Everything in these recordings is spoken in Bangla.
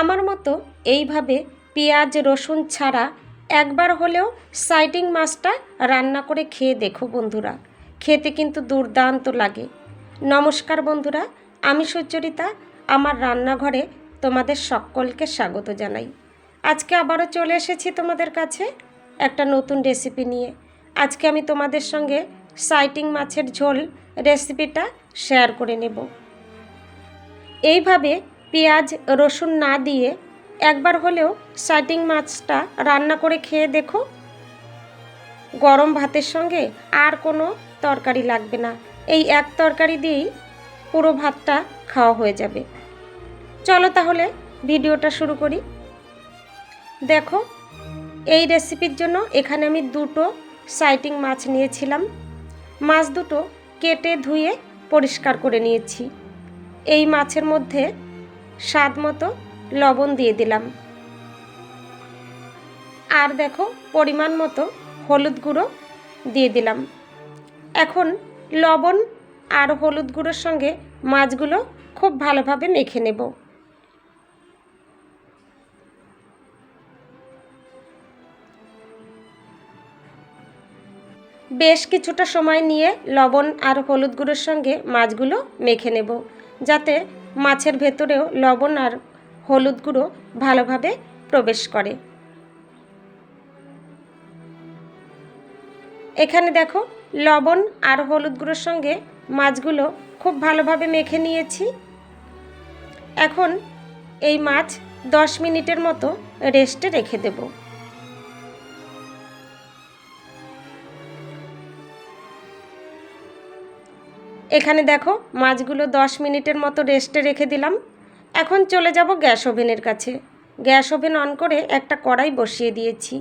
আমার মতো এইভাবে পেঁয়াজ, রসুন ছাড়া একবার হলেও সাইটিং মাছটা রান্না করে খেয়ে দেখো বন্ধুরা। খেতে কিন্তু দুর্দান্ত লাগে। নমস্কার বন্ধুরা, আমি সুচরিতা, আমার রান্নাঘরে তোমাদের সকলকে স্বাগত জানাই। আজকে আবারও চলে এসেছি তোমাদের কাছে একটা নতুন রেসিপি নিয়ে। আজকে আমি তোমাদের সঙ্গে সাইটিং মাছের ঝোল রেসিপিটা শেয়ার করে নেব। এইভাবে পেঁয়াজ, রসুন না দিয়ে একবার হলেও সাইটিং মাছটা রান্না করে খেয়ে দেখো। গরম ভাতের সঙ্গে আর কোনো তরকারি লাগবে না। এই এক তরকারি দিয়েই পুরো ভাতটা খাওয়া হয়ে যাবে। চলো তাহলে ভিডিওটা শুরু করি। দেখো, এই রেসিপির জন্য এখানে আমি দুটো সাইটিং মাছ নিয়েছিলাম। মাছ দুটো কেটে ধুয়ে পরিষ্কার করে নিয়েছি। এই মাছের মধ্যে স্বাদ মতো লবণ দিয়ে দিলাম। আর দেখো, পরিমাণ মতো হলুদ গুঁড়ো দিয়ে দিলাম। এখন লবণ আর হলুদ গুঁড়োর সঙ্গে মাছগুলো খুব ভালোভাবে মেখে নেব। বেশ কিছুটা সময় নিয়ে লবণ আর হলুদ গুঁড়োর সঙ্গে মাছগুলো মেখে নেব, যাতে মাছের ভেতরেও লবণ আর হলুদ গুঁড়ো ভালোভাবে প্রবেশ করে। এখানে দেখো, লবণ আর হলুদ গুঁড়োর সঙ্গে মাছগুলো খুব ভালোভাবে মেখে নিয়েছি। এখন এই মাছ দশ মিনিটের মতো রেস্টে রেখে দেব। এখানে দেখো, মাছগুলো দশ মিনিটের মতো রেস্টে রেখে দিলাম। এখন চলে যাব গ্যাস ওভেনের কাছে। গ্যাস ওভেন অন করে একটা কড়াই বসিয়ে দিয়েছি।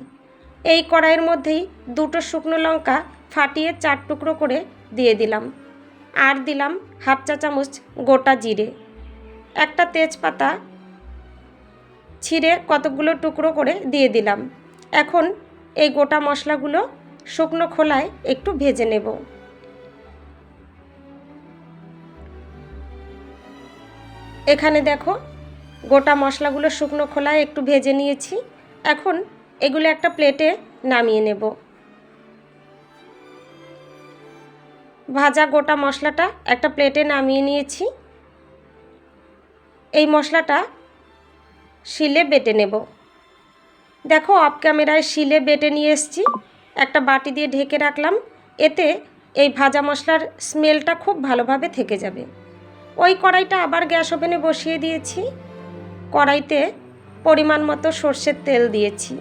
এই কড়াইয়ের মধ্যেই দুটো শুকনো লঙ্কা ফাটিয়ে চার টুকরো করে দিয়ে দিলাম। আর দিলাম হাফ চা চামচ গোটা জিরে। একটা তেজপাতা ছিঁড়ে কতগুলো টুকরো করে দিয়ে দিলাম। এখন এই গোটা মশলাগুলো শুকনো খোলায় একটু ভেজে নেব। এখানে দেখো, গোটা মশলাগুলো শুকনো খোলায় একটু ভেজে নিয়েছি। এখন এগুলো একটা প্লেটে নামিয়ে নেব। ভাজা গোটা মশলাটা একটা প্লেটে নামিয়ে নিয়েছি। এই মশলাটা শিলে বেটে নেব। দেখো অফ ক্যামেরায় শিলে বেটে নিয়ে এসছি। একটা বাটি দিয়ে ঢেকে রাখলাম। এতে এই ভাজা মশলার স্মেলটা খুব ভালোভাবে থেকে যাবে। ওই কড়াইটা আবার গ্যাস ওভেনে বসিয়ে দিয়েছি। কড়াইতে পরিমাণ মতো সর্ষের তেল দিয়েছি।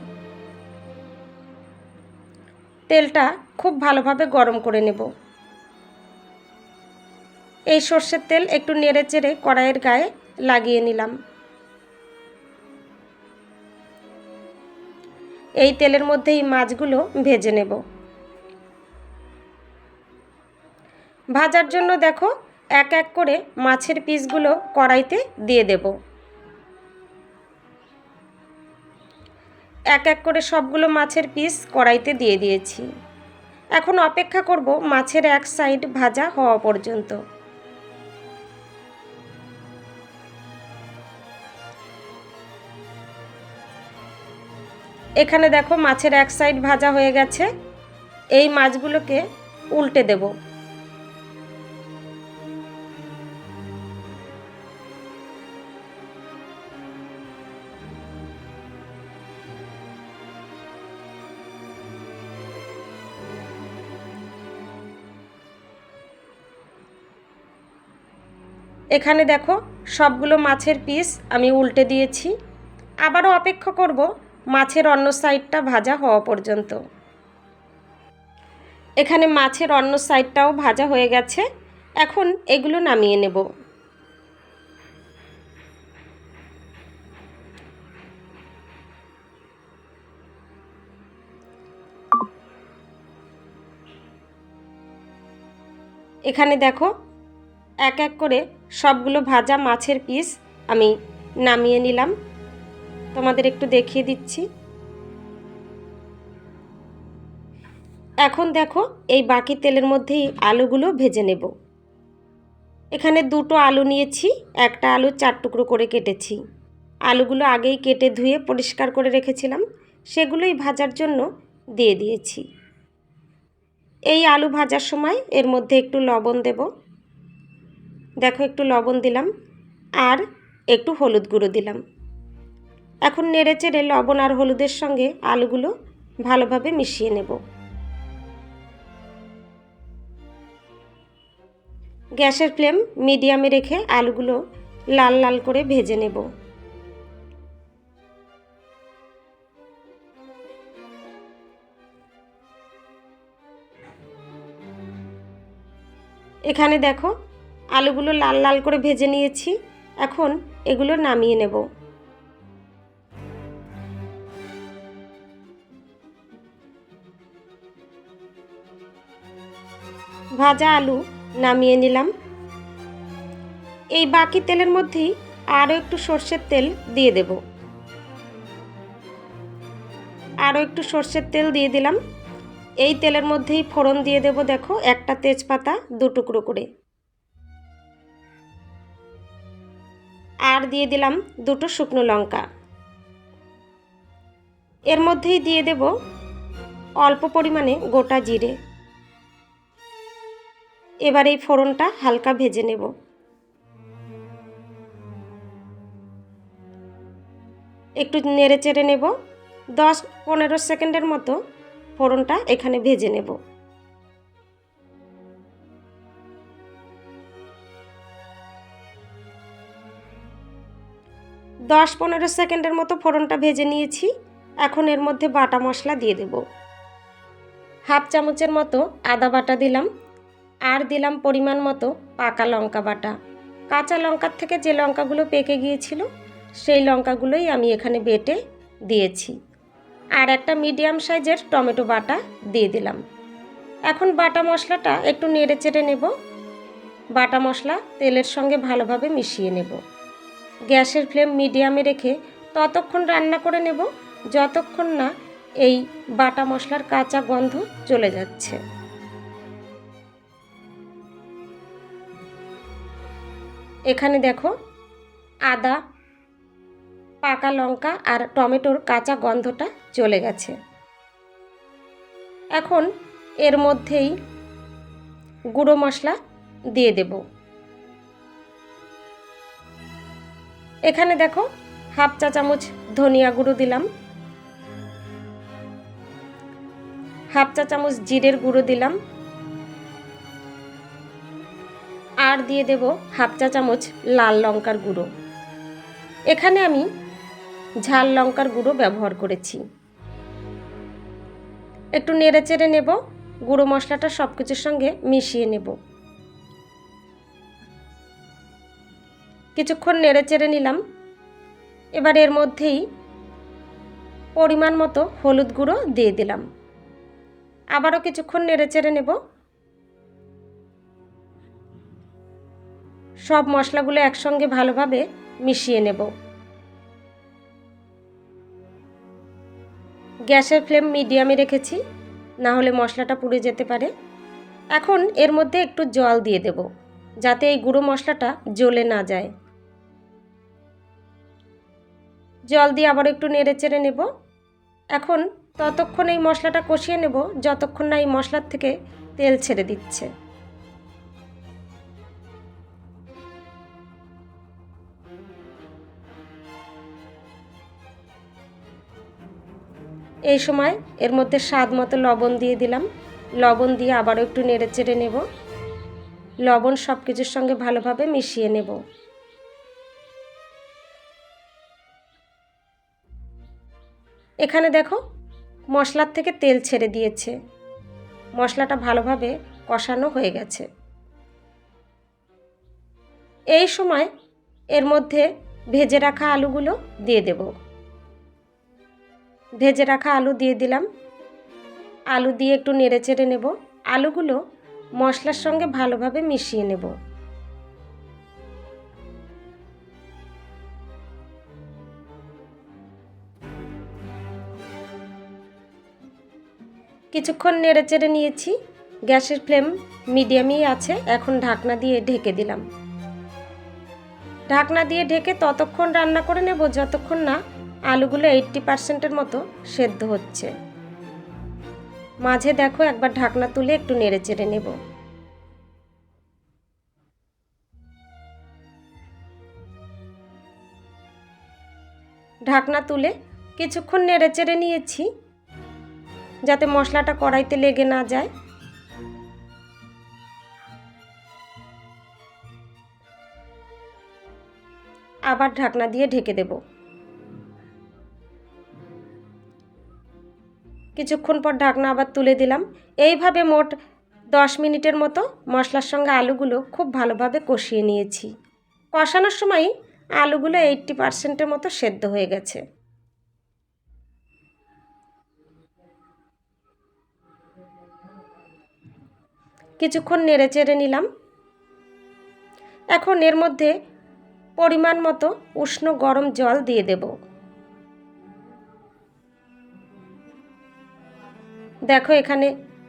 তেলটা খুব ভালোভাবে গরম করে নেব। এই সর্ষের তেল একটু নেড়ে চেড়ে কড়াইয়ের গায়ে লাগিয়ে নিলাম। এই তেলের মধ্যে এই মাছগুলো ভেজে নেব। ভাজার জন্য দেখো এক এক করে মাছের পিসগুলো কড়াইতে দিয়ে দেব। এক এক করে সবগুলো মাছের পিস কড়াইতে দিয়ে দিয়েছি। এখন অপেক্ষা করব মাছের এক সাইড ভাজা হওয়া পর্যন্ত। এখানে দেখো মাছের এক সাইড ভাজা হয়ে গেছে। এই মাছগুলোকে উল্টে দেব। এখানে দেখো সবগুলো মাছের পিস আমি উল্টে দিয়েছি। আবারও অপেক্ষা করব মাছের অন্য সাইডটা ভাজা হওয়া পর্যন্ত। এখানে মাছের অন্য সাইডটাও ভাজা হয়ে গেছে। এখন এগুলো নামিয়ে নেব। এখানে দেখো এক এক করে সবগুলো ভাজা মাছের পিস আমি নামিয়ে নিলাম। তোমাদের একটু দেখিয়ে দিচ্ছি। এখন দেখো, এই বাকি তেলের মধ্যেই আলুগুলো ভেজে নেব। এখানে দুটো আলু নিয়েছি, একটা আলু চার টুকরো করে কেটেছি। আলুগুলো আগেই কেটে ধুয়ে পরিষ্কার করে রেখেছিলাম, সেগুলোই ভাজার জন্য দিয়ে দিয়েছি। এই আলু ভাজার সময় এর মধ্যে একটু লবণ দেব। দেখো, একটু লবণ দিলাম আর একটু হলুদ গুঁড়ো দিলাম। এখন নেড়ে চেড়ে লবণ আর হলুদের সঙ্গে আলুগুলো ভালোভাবে মিশিয়ে নেব। গ্যাসের ফ্লেম মিডিয়ামে রেখে আলুগুলো লাল লাল করে ভেজে নেব। এখানে দেখো আলুগুলো লাল লাল করে ভেজে নিয়েছি। এখন এগুলো নামিয়ে নেব। ভাজা আলু নামিয়ে নিলাম। এই বাকি তেলের মধ্যেই আরও একটু সর্ষের তেল দিয়ে দেব। আরও একটু সর্ষের তেল দিয়ে দিলাম। এই তেলের মধ্যেই ফোড়ন দিয়ে দেব, দেখো, একটা তেজপাতা, দু টুকরো করে। আর দিয়ে দিলাম দুটো শুকনো লঙ্কা। এর মধ্যেই দিয়ে দেব অল্প পরিমাণে গোটা জিরে। এবার এই ফোড়নটা হালকা ভেজে নেব। একটু নেড়ে চেড়ে নেব। দশ পনেরো সেকেন্ডের মতো ফোড়নটা এখানে ভেজে নেব। দশ পনেরো সেকেন্ডের মতো ফোড়নটা ভেজে নিয়েছি। এখন এর মধ্যে বাটা মশলা দিয়ে দেব। হাফ চামচের মতো আদা বাটা দিলাম। আর দিলাম পরিমাণ মতো পাকা লঙ্কা বাটা। কাঁচা লঙ্কার থেকে যে লঙ্কাগুলো পেকে গিয়েছিল, সেই লঙ্কাগুলোই আমি এখানে বেটে দিয়েছি। আর একটা মিডিয়াম সাইজের টমেটো বাটা দিয়ে দিলাম। এখন বাটা মশলাটা একটু নেড়ে চেড়ে নেব। বাটা মশলা তেলের সঙ্গে ভালোভাবে মিশিয়ে নেব। গ্যাসের ফ্লেম মিডিয়ামে রেখে ততক্ষণ রান্না করে নেব, যতক্ষণ না এই বাটা মশলার কাঁচা গন্ধ চলে যাচ্ছে। এখানে দেখো আদা, পাকা লঙ্কা আর টমেটোর কাঁচা গন্ধটা চলে গেছে। এখন এর মধ্যেই গুঁড়ো মশলা দিয়ে দেব। এখানে দেখো, হাফ চা চামচ ধনিয়া গুঁড়ো দিলাম। হাফ চা চামচ জিরের গুঁড়ো দিলাম। আর দিয়ে দেব হাফ চা চামচ লাল লঙ্কার গুঁড়ো। এখানে আমি ঝাল লঙ্কার গুঁড়ো ব্যবহার করেছি। একটু নেড়ে চেড়ে নেব, গুঁড়ো মশলাটা সব কিছুর সঙ্গে মিশিয়ে নেব। কিছুক্ষণ নেড়ে চেড়ে নিলাম। এবার এর মধ্যেই পরিমাণ মতো হলুদ গুঁড়ো দিয়ে দিলাম। আবারও কিছুক্ষণ নেড়ে চেড়ে নেব। সব মশলাগুলো একসঙ্গে ভালোভাবে মিশিয়ে নেব। গ্যাসের ফ্লেম মিডিয়ামে রেখেছি, না হলে মশলাটা পুড়ে যেতে পারে। এখন এর মধ্যে একটু জল দিয়ে দেব, যাতে এই গুঁড়ো মশলাটা জ্বলে না যায়। জল দিয়ে আবার একটু নেড়ে চেড়ে নেব। এখন ততক্ষণ এই মশলাটা কষিয়ে নেব, যতক্ষণ না এই মশলার থেকে তেল ছেড়ে দিচ্ছে। এই সময় এর মধ্যে স্বাদ মতো লবণ দিয়ে দিলাম। লবণ দিয়ে আবারও একটু নেড়ে চেড়ে নেব। লবণ সব কিছুর সঙ্গে ভালোভাবে মিশিয়ে নেব। এখানে দেখো, মশলার থেকে তেল ছেড়ে দিয়েছে। মশলাটা ভালোভাবে কষানো হয়ে গেছে। এই সময় এর মধ্যে ভেজে রাখা আলুগুলো দিয়ে দেবো। ভেজে রাখা আলু দিয়ে দিলাম। আলু দিয়ে একটু নেড়ে চেড়ে নেব। আলুগুলো মশলার সঙ্গে ভালোভাবে মিশিয়ে নেব। কিছুক্ষণ নেড়ে চেড়ে নিয়েছি। গ্যাসের ফ্লেম মিডিয়ামই আছে, এখন ঢাকনা দিয়ে ঢেকে দিলাম। ঢাকনা দিয়ে ঢেকে ততক্ষণ রান্না করে নেব, যতক্ষণ না আলুগুলো এইট্টি পার্সেন্টের মতো সেদ্ধ হচ্ছে। মাঝে দেখো একবার ঢাকনা তুলে একটু নেড়ে চেড়ে নেব। ঢাকনা তুলে কিছুক্ষণ নেড়ে চেড়ে নিয়েছি। যাতে মশলাটা কড়াইতে লেগে না যায়। আবার ঢাকনা দিয়ে ঢেকে দেব। কিছুক্ষণ পর ঢাকনা আবার তুলে দিলাম। এইভাবে মোট দশ মিনিটের মতো মশলার সঙ্গে আলুগুলো খুব ভালোভাবে কষিয়ে নিয়েছি। কষানোর সময় আলুগুলো এইট্টি পার্সেন্টের মতো সেদ্ধ হয়ে গেছে। কিছুক্ষণ নেড়ে চেড়ে নিলাম। এখন এর মধ্যে পরিমাণ মতো উষ্ণ গরম জল দিয়ে দেব। দেখো এখানে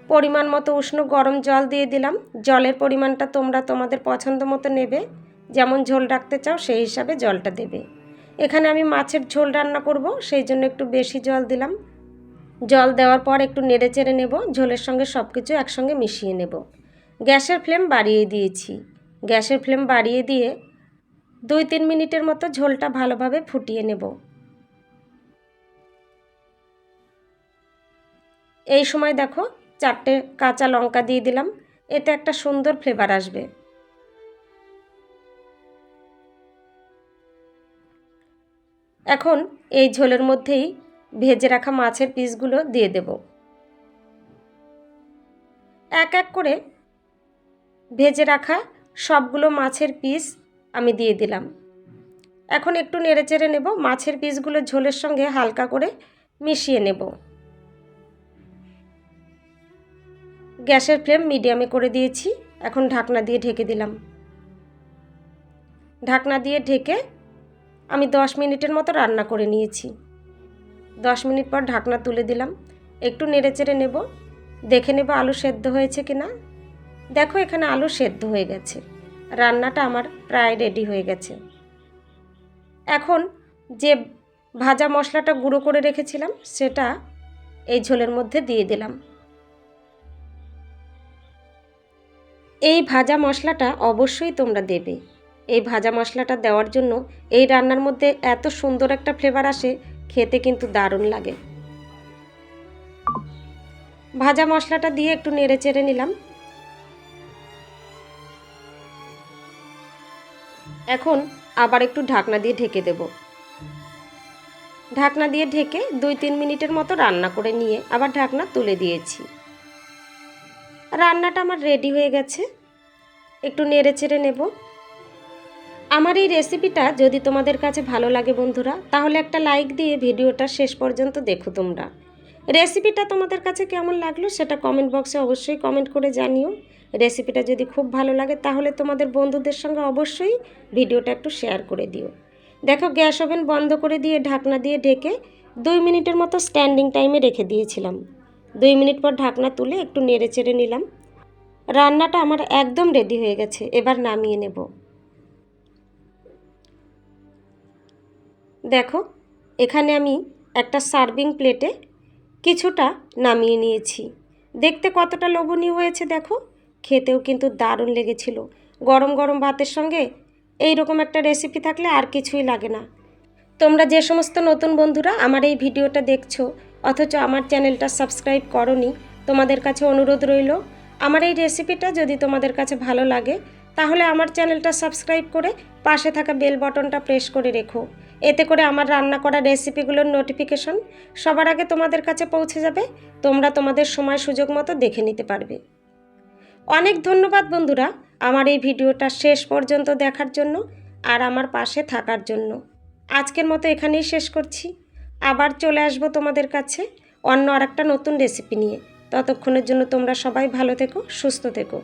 পরিমাণ মতো উষ্ণ গরম জল দিয়ে দিলাম। জলের পরিমাণটা তোমরা তোমাদের পছন্দ মতো নেবে। যেমন ঝোল রাখতে চাও সেই হিসাবে জলটা দেবে। এখানে আমি মাছের ঝোল রান্না করব, সেই জন্য একটু বেশি জল দিলাম। জল দেওয়ার পর একটু নেড়ে চেড়ে নেব, ঝোলের সঙ্গে সব কিছু একসঙ্গে মিশিয়ে নেব। গ্যাসের ফ্লেম বাড়িয়ে দিয়েছি। গ্যাসের ফ্লেম বাড়িয়ে দিয়ে দুই তিন মিনিটের মতো ঝোলটা ভালোভাবে ফুটিয়ে নেব। এই সময় দেখো চারটে কাঁচা লঙ্কা দিয়ে দিলাম, এতে একটা সুন্দর ফ্লেভার আসবে। এখন এই ঝোলের মধ্যেই ভেজে রাখা মাছের পিসগুলো দিয়ে দেব। এক এক করে ভেজে রাখা সবগুলো মাছের পিস আমি দিয়ে দিলাম। এখন একটু নেড়ে চেড়ে নেব, মাছের পিসগুলো ঝোলের সঙ্গে হালকা করে মিশিয়ে নেব। গ্যাসের ফ্লেম মিডিয়ামে করে দিয়েছি, এখন ঢাকনা দিয়ে ঢেকে দিলাম। ঢাকনা দিয়ে ঢেকে আমি দশ মিনিটের মতো রান্না করে নিয়েছি। দশ মিনিট পর ঢাকনা তুলে দিলাম। একটু নেড়ে চেড়ে নেব। দেখে নেব আলু সেদ্ধ হয়েছে কি না দেখো এখানে আলু সেদ্ধ হয়ে গেছে। রান্নাটা আমার প্রায় রেডি হয়ে গেছে। এখন যে ভাজা মশলাটা গুঁড়ো করে রেখেছিলাম, সেটা এই ঝোলের মধ্যে দিয়ে দিলাম। এই ভাজা মশলাটা অবশ্যই তোমরা দেবে। এই ভাজা মশলাটা দেওয়ার জন্য এই রান্নার মধ্যে এত সুন্দর একটা ফ্লেভার আসে খেতে কিন্তু দারুণ লাগে। ভাজা মশলাটা দিয়ে একটু নেড়ে চেড়ে নিলাম। এখন আবার একটু ঢাকনা দিয়ে ঢেকে দেব। ঢাকনা দিয়ে ঢেকে দুই তিন মিনিটের মতো রান্না করে নিয়ে আবার ঢাকনা তুলে দিয়েছি। রান্নাটা আমার রেডি হয়ে গেছে। একটু নেড়ে চেড়ে নেব। আমার এই রেসিপিটা যদি তোমাদের কাছে ভালো লাগে বন্ধুরা, তাহলে একটা লাইক দিয়ে ভিডিওটা শেষ পর্যন্ত দেখো তোমরা। রেসিপিটা তোমাদের কাছে কেমন লাগল সেটা কমেন্ট বক্সে অবশ্যই কমেন্ট করে জানিও। রেসিপিটা যদি খুব ভালো লাগে, তাহলে তোমাদের বন্ধুদের সঙ্গে অবশ্যই ভিডিওটা একটু শেয়ার করে দিও। দেখো, গ্যাস ওভেন বন্ধ করে দিয়ে ঢাকনা দিয়ে ঢেকে দুই মিনিটের মতো স্ট্যান্ডিং টাইমে রেখে দিয়েছিলাম। দুই মিনিট পর ঢাকনা তুলে একটু নেড়ে চেড়ে নিলাম। রান্নাটা আমার একদম রেডি হয়ে গেছে, এবার নামিয়ে নেব। দেখো, এখানে আমি একটা সার্ভিং প্লেটে কিছুটা নামিয়ে নিয়েছি। দেখতে কতটা লোভনীয় হয়েছে দেখো, খেতেও কিন্তু দারুণ লেগেছিল। গরম গরম ভাতের সঙ্গে এই রকম একটা রেসিপি থাকলে আর কিছুই লাগে না। তোমরা যে সমস্ত নতুন বন্ধুরা আমার এই ভিডিওটা দেখছ, অথচ আমার চ্যানেলটা সাবস্ক্রাইব করনি, তোমাদের কাছে অনুরোধ রইল, আমার এই রেসিপিটা যদি তোমাদের কাছে ভালো লাগে, তাহলে আমার চ্যানেলটা সাবস্ক্রাইব করে পাশে থাকা বেল বটনটা প্রেস করে রেখো। এতে করে আমার রান্না করা রেসিপিগুলোর নোটিফিকেশন সবার আগে তোমাদের কাছে পৌঁছে যাবে। তোমরা তোমাদের সময় সুযোগ মতো দেখে নিতে পারবে। অনেক ধন্যবাদ বন্ধুরা আমার এই ভিডিওটা শেষ পর্যন্ত দেখার জন্য আর আমার পাশে থাকার জন্য। আজকের মতো এখানেই শেষ করছি। আবার চলে আসব তোমাদের কাছে অন্য আর একটা নতুন রেসিপি নিয়ে। ততক্ষণের জন্য তোমরা সবাই ভালো থেকো, সুস্থ থেকো।